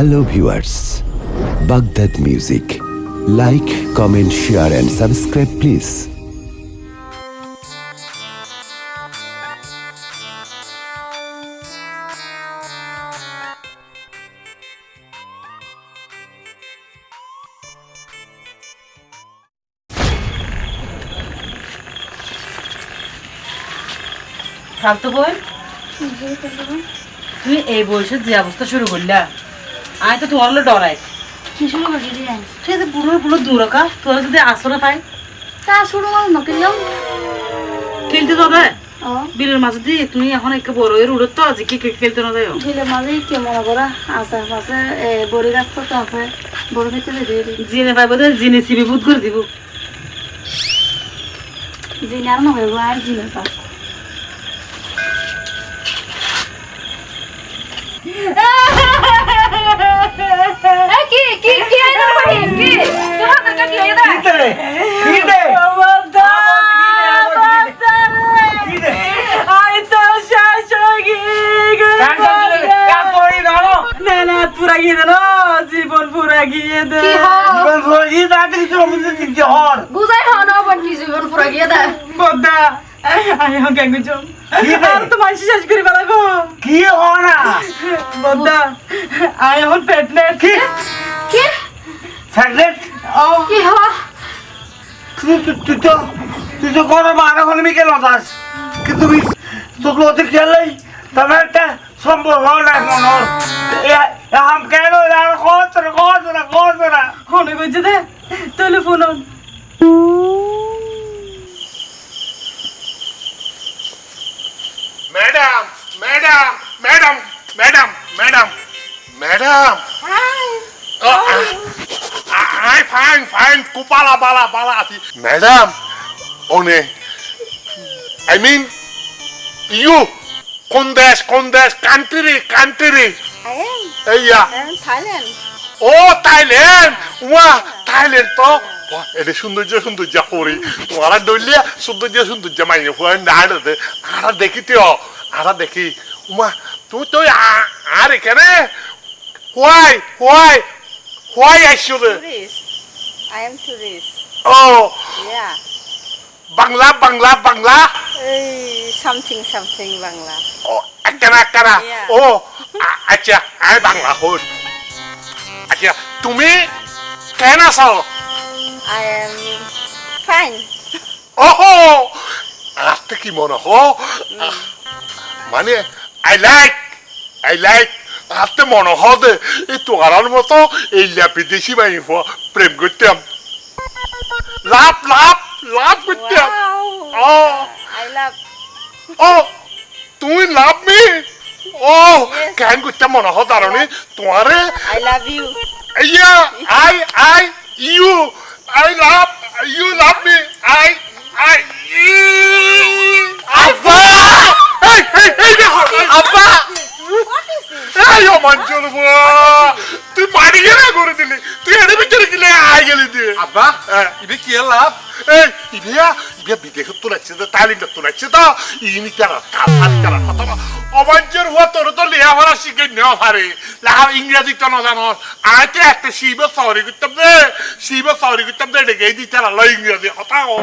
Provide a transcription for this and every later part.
Hello viewers Baghdad music like comment share and subscribe please শান্ত বই তুমি এই বয়সে যে অবস্থা শুরু করলা। আমি তো তোমার হলো ডরাই কি শুরু করছি দিয়ে সে যে পুরো পুরো দূরকা তোরা যদি আসরে পাই। তা শুরু করো নকরিলাম খেলতে যাবে? বিলের মাঝে দিয়ে তুমি এখন একটু বড় হয়ে উড়ত তো কি খেলতে না যায় ঢিলে মাঝে কে মনে করা? পাশে এ বড়ি গাছ তো আছে। বড় ভিতরে দিয়ে জিনে পাইব তো জিনে সিবি বুধ করে দিব। জিনে আর নহব আর জিনে পা কি কি কি আইনা পাহি কি? তোমার কি আইনা পুরা গিয়ে দিল জীবন পুরা গিয়ে দে কি হ বুঝাই হ না বন কি জীবন পুরা গিয়ে দে বদ্দা এখন কেন আর তো মাইসি শেষ করে ফেলাইব কি হনা বদ্দা আই এখন প্রেগনেন্ট কি? কি? ফ্যাগলেট ও। কি হ তুই তুই- তো তুই তো করো মারা হলে মিকে লতাস। কি তুমি তোকে ওতে খেলাই তবে একটা সম্ভব হয় না মনোর আম কেন? আর কত না কত না কত না। হনে কইছে telephone madam madam madam madam madam madam I fine fine কুপালা বালা বালা আছি ম্যাডাম ওনে আই মিন ইউ কোন দেশ কোন দেশ কান্ট্রি কান্ট্রি এইয়া থাইল্যান্ড ও থাইল্যান্ড ওয়া থাইল্যান্ড তো এটা সৌন্দর্য সৌন্দর্য করি তোমারা ডলিয়া সৌন্দর্য সৌন্দর্য মাইনে ফুয়াই নাড়ে আরা দেখি তো আরা দেখি উমা তুই তো আর এখানে হোয়াই হোয়াই হোয়াই আইসো রে tourist. I am tourist. O Yeah. Bangla Bangla Bangla Uh, something something Bangla. ও একখানা একখানা Yeah. ও আ- আচ্ছা আই বাংলা হল আচ্ছা তুমি কেন আছো I am fine. ওহো আজকে কি মনে হ মানে আই লাইক আই লাইক আজকে মনে হ দে এই তোমার মতো এই ল্যাপি বিদেশি বাহিনী প্রেম করতাম। লাভ লাভ লাভ করতাম। ও তুমি লাভ মি? ও কেন করতাম মনে হ দারণে? তোমারে? Love you. Yeah, I, I, you, I love, you love me, I, I, Abba! Hey, hey, hey, দেখো, আব্বা! এই অমাঞ্চল তুই পানি গেলে করে দিলি। তুই এর ভিতরে গেলে আই গেলি তুই। আব্বা হ্যাঁ। ইবে কি লাভ? এই বিদেশে তো লাগছে তো তালিম তো। ইনি তারা কাল তারা কথা অবাঞ্চর হওয়া তোর তো লেয়া ভরা শিখে নেওয়া পারে লাহা ইংরেজি তো না জানো আয় তো একটা শিব সরি করতাম দে। শিব সরি করতাম দে ডেকে দি তারা ল ইংরেজি কথা ও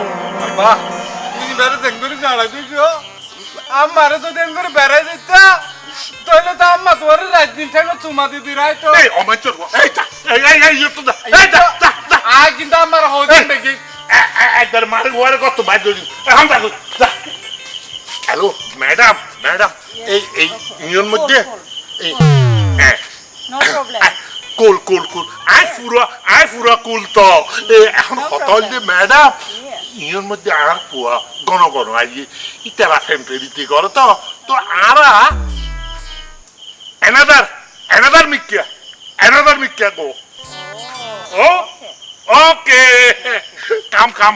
আব্বা তুমি বেড়ে দেখ করে জানা দিছো। আমারে তো করে বেড়াই দিতা। তোর রাত দিন থেকে চুমা দিদি রাই তো এই অবাঞ্চর হওয়া এই যা এই এই এই ইয়ে তো দা এই যা যা যা। আয় কিন্তু আমার হইতে দেখি একবার মারে ঘরে কত বাইর করে এখন দেখো হ্যালো ম্যাডাম ম্যাডাম এই এই ইউনিয়ন মধ্যে? এই No problem. Cool cool cool. I পুরো আই পুরো কুল তো। এখন কথা হইলে ম্যাডাম ইয়ের মধ্যে আর পুয়া গণ গণ আই ইতারা ফেমপেরিতে করে তো। তো আরা অ্যানাদার মিক্কিয়া গো ও ওকে কাম কাম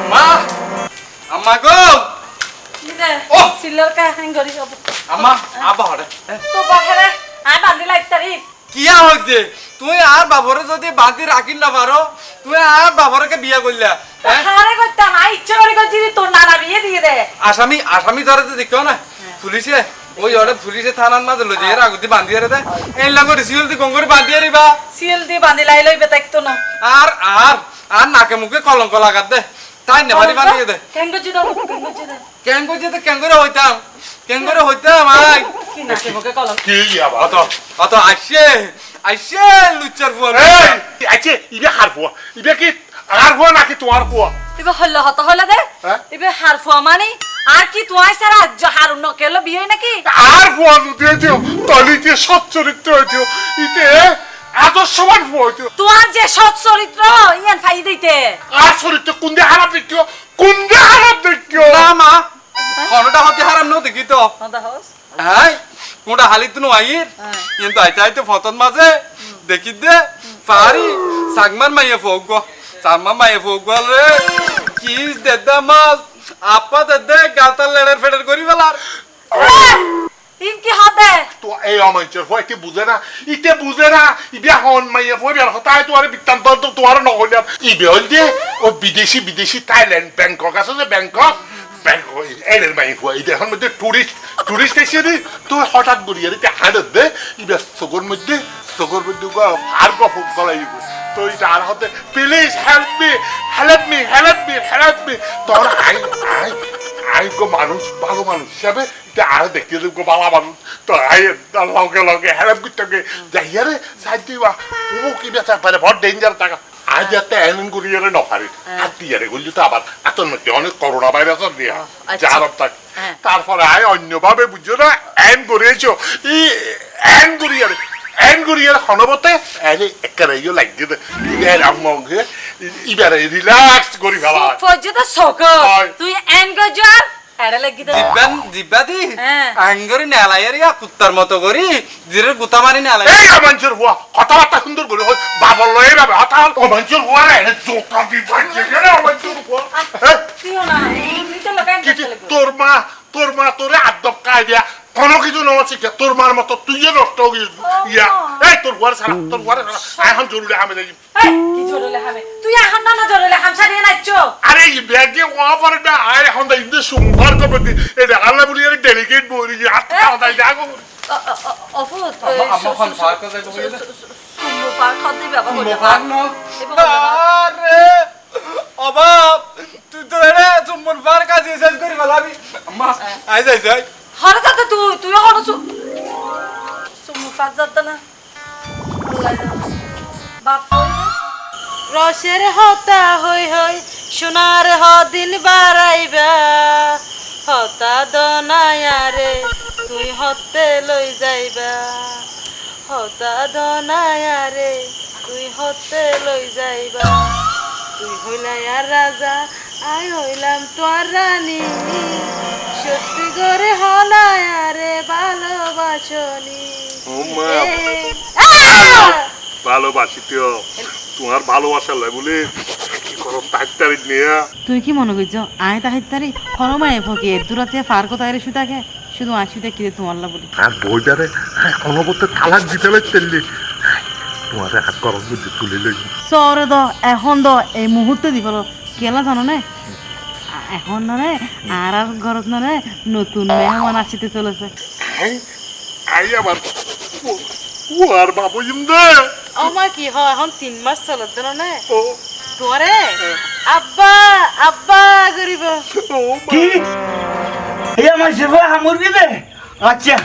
আম্মা আম্মা গো ও সিলর কা হ্যাং করি সব আম্মা আব্বা হরে তো বাখারে আই বান্ধি লাইক তারি কি তুই আর বাবরে যদি বাদি রাখিন না পারো তুই আর বাবরকে বিয়ে করলা হ্যাঁ? হারে করতাম আই ইচ্ছা করে করছি তোর নানা বিয়ে দিয়ে দে আসামি আসামি ধরে তো দেখো না পুলিশে ওই ওরে পুলিশে থানার মাঝে লই যে আগুতি বান্ধিয়ে রে এই লাগো রিসিউল দি গঙ্গরে বান্ধিয়ে রিবা সিএল দিয়ে বাঁধি লাই লইবে তাইতো না। আর আর আর নাকে মুখে কলঙ্ক লাগাত দে। তাই নেবারি বান্ধিয়ে দে। কেন করছি দাও কেন করছি দাও কেন করছে তো কেন করে হইতাম। কেন করে হইতাম আই। কি নাকি মুখে কলম কি আবার অত অত আসছে আসছে লুচ্চার ফুয়ার এই আছে ইবে হার ফুয়া ইবে কি আর ফুয়া নাকি তোমার ফুয়া ইবে হল্লা হত হল্লা দে। হ্যাঁ? ইবে হার ফুয়া মানে। আর কি তুই সারা হার নকেলো বিয়ে নাকি? আর ফুয়া যদি হয়েছে তলি যে সচ্চরিত্র হয়েছে ইতে আদর্শবান হয়েছে তোমার যে সৎ চরিত্র ইয়ান ফাই দিতে। আর চরিত্র কোন দিয়ে হারাপ দেখিও? কোন দিয়ে হারাপ দেখিও? না মা। খনটা হতে হারাম ন দেখি তো। হাই মোটা হালি তুনো আইর কিন্তু আইতে আইতে ফতন মাঝে দেখি দে পারি। সাগমান মাইয়ে ফোক সাগমান মাইয়ে ফোক রে। কি দেদা মাছ। আপা দেদে গাতাল লেড়ার ফেডার করি বেলার ইন কি হবে তো এই ফুয়া ইতে বুঝে না ইতে বুঝে না ইবে হন মাইয়া ফুয়া বিয়ার তো ইবে হল যে ও বিদেশি বিদেশি থাইল্যান্ড ব্যাংকক আছে যে ব্যাংকক ব্যাংকক এদের মাই ফুয়া ইতে এখন মধ্যে টুরিস্ট টুরিস্ট এসে তো হঠাৎ গড়িয়ে দিতে হাঁটত দে ইবে চকুর মধ্যে চকুর মধ্যে আর গফ গলাই তো আর হতে please help me help me help me help me তোর আই আই আই গো মানুষ ভালো মানুষ হিসাবে আর দেখতে গো ভালো মানুষ। তো আই লগে লগে হেল্প করতে গে দিবা ও কি বেচা পারে বড় ডেঞ্জার টাকা। আজ যাতে এনন করিয়ারে নপারি আর দিয়ারে গুলি তো আবার এত মধ্যে অনেক করোনা ভাইরাস দিয়া। আচ্ছা। যার তাক। হ্যাঁ। তারপরে আয় অন্যভাবে বুঝছ না এন করিয়েছো ই এন করিয়ারে এন করিয়ারে হনবতে এনে একেবারে ইয়ে লাগিয়ে দে ইবের আমঙ্গে ইবারে রিল্যাক্স করি ফেলা ফজ্জত সক হয়। তুই এন গজার এড়ে লাগি দে জিব্বা হ্যাঁ। আঙ্গরি নেলাইয়ার ইয়া কুত্তার মতো করি জিরের গুতা মারি নেলাই এই অমাঞ্চের হুয়া কথাবার্তা সুন্দর করে হয় বাবর লয়ে যাবে হতা অমাঞ্চের হুয়া রে এনে জোকা দি বাজে গেলে অমাঞ্চের হুয়া হ্যাঁ? তুইও না তোর মা তোর মা তোরে আদব কাই দিয়া কোনো কিছু নয় শিখে তোর মার মতো তুই যে নষ্ট হয়ে গেছিস। ইয়া। এই তোর হুয়ার সারা তোর হুয়ার সারা এখন জরুরি আমি দেখি। কি জরলে হামে তুই এখন না না জরলে হামসা নিয়ে নাচছো আরে এই ব্যাগে আয় এখন দা ইন্দে সুমার করবে এটা আল্লাহ বলি আরে ডেলিকেট বলি যে আত্মা দাই যাগো অফুত। আম্মা খান ফাঁক করে দেবো সুমু পার খাদ দিবে আবার হইলা ফাঁক ন। আরে অবাব তুই তো এরে চুম্বন ফার কাজে শেষ করি ফেলাবি আম্মা আই যাই যাই হরে যাতে তুই তুই হনো সু সুমু পার যাতে না। বাপ, রসের হতা হই হই সোনার হদিন বাড়াইবা। হতা দনায়ারে তুই হতে লই যাইবা। হতা দনায়ারে তুই হতে লই যাইবা। তুই হইলাই আর রাজা আই হইলাম তোর রানী। সত্যি করে হলায়ারে ভালোবাসনি ভালোবাসি তো। তোমার ভালোবাসা বলে তুই কি মনে করছ? আয় তাহির তারি দূরাতে সুতাকে শুধু আসিতে কিরে তোমার লা বলি। আর বইটারে অনবতে তালাক দিতে লাগতেলি তোমার হাত গরম বুঝে তুলে লই। সরে দ এখন দ এই মুহূর্তে দিব কেলা জানো না? এখন নরে আর আর ঘরত নরে নতুন মেহমান আসিতে চলেছে। আই আই আমার ও- ও আর বাবু ইন্দে। আমার কি হয় এখন তিন মাস চলত না। ও। তোরে? আব্বা আব্বা করিব কি? এই আমার সেবা সামগ্রী দে আচ্ছা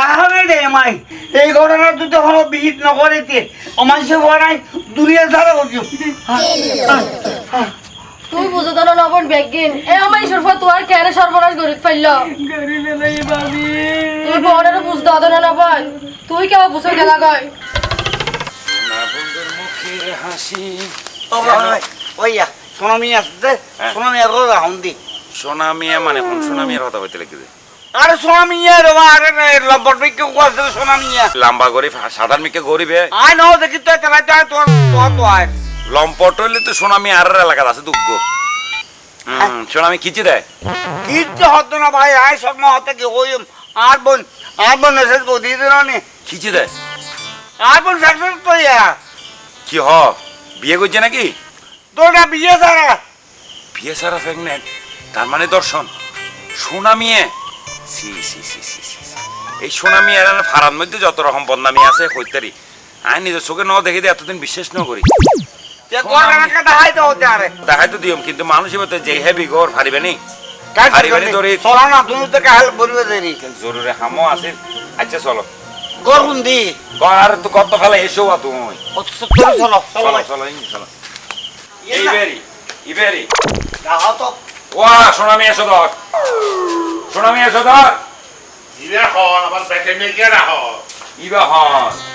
আহারে দে আমায় এই ঘটনা তুই তো হলো বিহিত নগরেতে। আমার সেবা নাই দূরিয়ে ছাড়া বলছি তুই বুঝে তো না নবন বেগিন। এ আমার সরফা তোর কেন সর্বনাশ গরিব ফাইল? তুই বড়ের বুঝ দাও না নবন তুই কেমন বুঝে গেলা গয় ওইয়া সোনামি আসছে সোনামি আর রাহুন দি। সোনা মিয়া মানে কোন সোনা মিয়ার কথা বলতে লিখে আরে সোনামি আর আরে লম্বর বিকে কোয়াছে সোনামি লাম্বা গরিব সাধারণ মিকে গরিবে আই নো দেখি তো তেলা যায় তোর তোর তো আয়। লম্পট হইলে তো সোনা মিয়া আর এলাকাত আছে দুগ্গ। হুম সোনা আমি খিচি দেয়? কিচ্ছু হতো না ভাই আয় সব হতে কি ওই আর বোন আর বোন এসে বদি দিল নি। খিচি দেয়? আর বোন সাকসেস তো কি হ বিয়ে করছে নাকি? তোরা বিয়ে সারা। বিয়ে সারা প্রেগনেন্ট তার মানে দর্শন। সোনা মিয়ে সি সি সি সি। এই সোনামি এর ফারার মধ্যে যত রকম বদনামি আছে কইতারি। আমি নিজের চোখে ন দেখে দিয়ে এতদিন বিশ্বাস ন করি দেখাই তো দিম কিন্তু মানুষ যে হেবি গর ফারিবে নি। আরে বাড়ি ধরে চলো না? তুমি তো কাল বলবে দেরি জরুরি হামো আছে। আচ্ছা চলো। দি তো কত ফেলা এসো বা তুমি। চলো চলো চলো চলো চলো এই ইবেরি যাও তো। ওয়া সোনামি এসো ধর। সোনামি এসো ধর। ইরে হন আবার ব্যাকে নিয়ে রাখ। ইবা হন।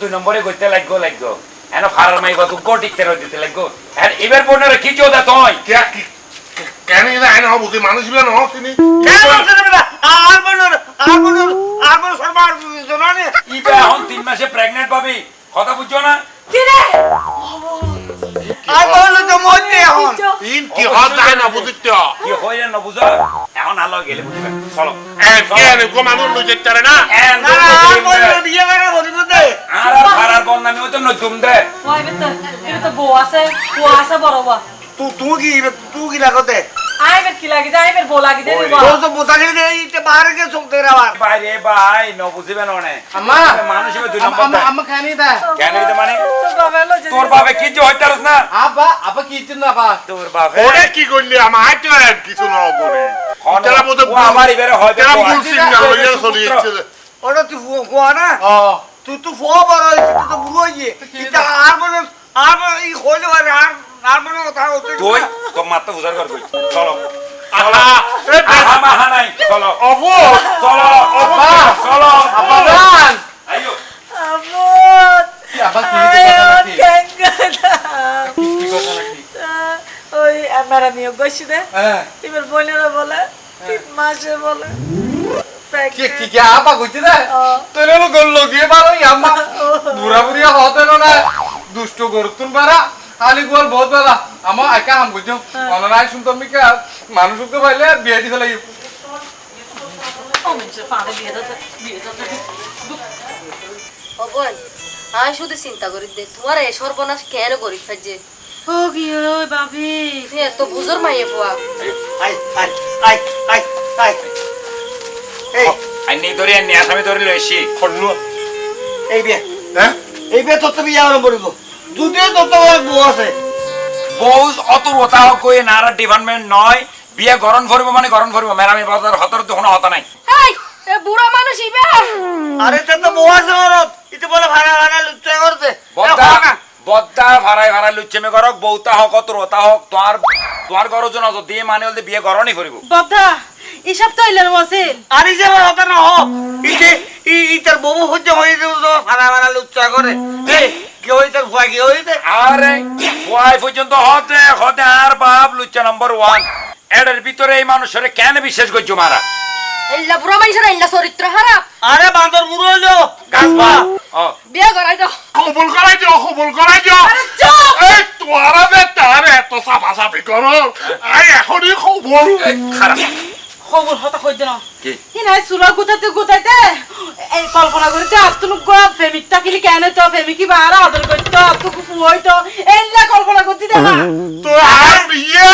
দুই নম্বরে গইতে লাগগো লাগগো এনে ফারার মাই কত কোটি তেরো দিতে লাগগো আর এবার বোনের কি চোদা তুই কে কি কেন এটা আইন হব তুই মানুষ বিয়া নহ তিনি আর বনুর আর বনুর আর বনুর সরবার জনানে ইবে এখন তিন মাসে প্রেগনেন্ট পাবি। কথা বুঝছ না? আর বলু তো মধ্যে এখন। তিন কি হত যায় না বুঝিত কি হইলে না বুঝো? এখন আলো গেলে বুঝবে। চলো। এম কে নে? মানুষ লই যেতে না না আর বলু বিয়ে করে বলিব দে আর ফারার বন্নামি হইতো নতুন দে। ওই এবার তো তো বউ আছে বউ আছে বড় বউ। তুই তুই কি তুই কি লাগতে আইবের কি লাগি যায় আইবের বউ লাগি দেবে তো তো বোতা গেলে দে ইতে বাইরে কে চোখ দে রাবার বাইরে ভাই ন বুঝিবে না অনে আম্মা মানুষ এবার দুই নম্বর দেয়। আম্মা খানি দা কেন হইতে মানে তো বাবা এলো যে তোর বাবে কি যে হইতারস না আব্বা আব্বা কি চিন না বা তোর বাবে ওরে কি করলি আমার আইতে কিছু না করে তেরা বোধ আমার এবারে হয়তো তেরা বউ ভুল লইয়া চলি ওটা তুই ফুয়া না তুই তো ফুয়া বড় তুই তো বুড়ো হইয়ে আর আর ই কইলে আর আর কথা হচ্ছে তুই তোর মাত্র কর কই চলো। আহা আহা মাহা নাই। চলো। অবু চলো আব্বা চলো আব্বা আইও আমত কি কি কথা কি কথা নাকি? ওই আমার আমি গেছি দে। হ্যাঁ। এবার বোনেরা বলে তিন মাসে বলে। কি কি কি আব্বা কইতে দে? তোর লোক লগিয়ে পারো আম্মা বুড়া বুড়িয়া হতে না। দুষ্ট করতুন পারা খালি গোল বহুত বেলা। আমার একা হাম বুঝছ অনলাই শুনতাম মিকা মানুষ তো পাইলে বিয়ে দিতে লাগি। ও মানুষের ফাঁদে বিয়ে দিতে বিয়ে দিতে ও বোন আমি শুধু চিন্তা করি দে তোমার এই সর্বনাশ কেন করি ফেজে ও কি ওই বাপি? এত মাইয়ে পোয়া। আই আই আই আই আই এই। আই নেই ধরে নি আসামি ধরে লইছি। খন্নু। এই বিয়ে। হ্যাঁ? এই বিয়ে তোর তো বিয়ে আরম্ভ করিব তোর তো বউ আছে। বউ অত রোতা কই নারা ডিপার্টমেন্ট নয় বিয়ে গরম ভরব মানে গরম ভরব মেরামি বাজার হতর তো কোনো হতা নাই। এই এ বুড়া মানুষ ইবে। আরে তোর তো বউ আছে ওরত ইতে বলে ভাড়া ভাড়া লুচ্চা করতে বদ্দা বদ্দা ভাড়াই ভাড়াই লুচ্ছেমে করক বউতা হোক অত রোতা হোক তোমার তোমার গরজ না তো দিয়ে মানে হলে বিয়ে গরমই করিব বদ্দা এসব তো ইলেন মসিল আরে যে হতা না হ ইতে ই ইতার বউ হচ্ছে হয়ে যাবে তো ভাড়া ভাড়া লুচ্চা করে। এই কি হইতে ভয় কি হইতে আরে ওয়াই পর্যন্ত হতে হতে আর বাপ লুচ্চা নাম্বার ওয়ান এটার ভিতরে এই মানুষের কেন বিশ্বাস করছ মারা? এল্লা বুড়া মানুষের এল্লা চরিত্র খারাপ। আরে বান্দর বুড়ো হইল। গাছপা বিয়ে করাই দাও। কবুল করাই দিও কবুল করাই দিও। এই তোরা যে তার এত সাফা সাফি করো আই এখনই খবর খারাপ। খবর হতা কই দেন কি? ই নাই সুরা গুতাতে গুতাইতে এই কল্পনা করিতে আপতুন গো প্রেমিক তাকিলি কেন তো প্রেমিকি বাহারা আদর করতো আপতু কুফু হইতো। এল্লা কল্পনা করতে দেনা তো আর বিয়ে